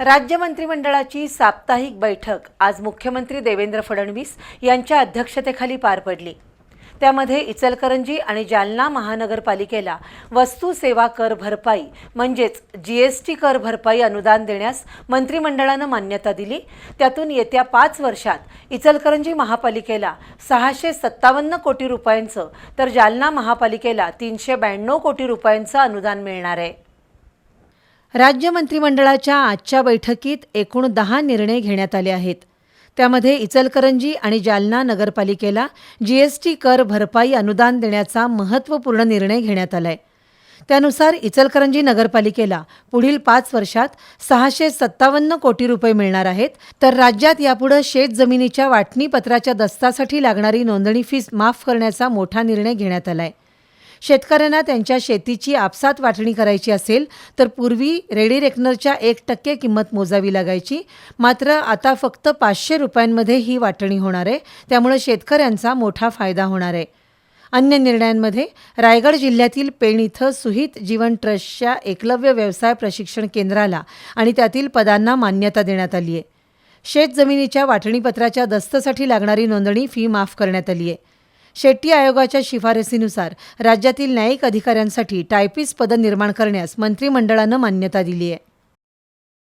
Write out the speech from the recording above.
राज्य मंत्रिमंडळाची साप्ताहिक बैठक आज मुख्यमंत्री देवेंद्र फडणवीस यांच्या अध्यक्षतेखाली पार पडली. त्यामध्ये इचलकरंजी आणि जालना महानगरपालिकेला वस्तू सेवा कर भरपाई म्हणजेच जी एस टी कर भरपाई अनुदान देण्यास मंत्रिमंडळानं मान्यता दिली. त्यातून येत्या पाच वर्षात इचलकरंजी महापालिकेला सहाशे सत्तावन्न कोटी रुपयांचं तर जालना महापालिकेला तीनशे ब्याण्णव कोटी रुपयांचं अनुदान मिळणार आहे. राज्य मंत्रिमंडळाच्या आजच्या बैठकीत एकूण दहा निर्णय घेण्यात आले आहेत. त्यामध्ये इचलकरंजी आणि जालना नगरपालिकेला जीएसटी कर भरपाई अनुदान देण्याचा महत्त्वपूर्ण निर्णय घेण्यात आला आहे त्यानुसार इचलकरंजी नगरपालिकेला पुढील पाच वर्षात सहाशे सत्तावन्न कोटी रुपये मिळणार आहेत. तर राज्यात यापुढे शेत जमिनीच्या वाटणीपत्राच्या दस्तासाठी लागणारी नोंदणी फीस माफ करण्याचा मोठा निर्णय घेण्यात आला आहे शेतकऱ्यांना त्यांच्या शेतीची आपसात वाटणी करायची असेल तर पूर्वी रेडी रेकनरच्या एक टक्के किंमत मोजावी लागायची. मात्र आता फक्त पाचशे रुपयांमध्ये ही वाटणी होणार आहे. त्यामुळे शेतकऱ्यांचा मोठा फायदा होणार आहे. अन्य निर्णयांमध्ये रायगड जिल्ह्यातील पेण इथं सुहित जीवन ट्रस्टच्या एकलव्य व्यवसाय प्रशिक्षण केंद्राला आणि त्यातील पदांना मान्यता देण्यात आली आहे शेतजमिनीच्या वाटणीपत्राच्या दस्तसाठी लागणारी नोंदणी फी माफ करण्यात आली आहे शेट्टी आयोगाच्या शिफारसीनुसार राज्यातील न्यायिक अधिकाऱ्यांसाठी टायपिस्ट पदं निर्माण करण्यास मंत्रिमंडळानं मान्यता दिली आहे.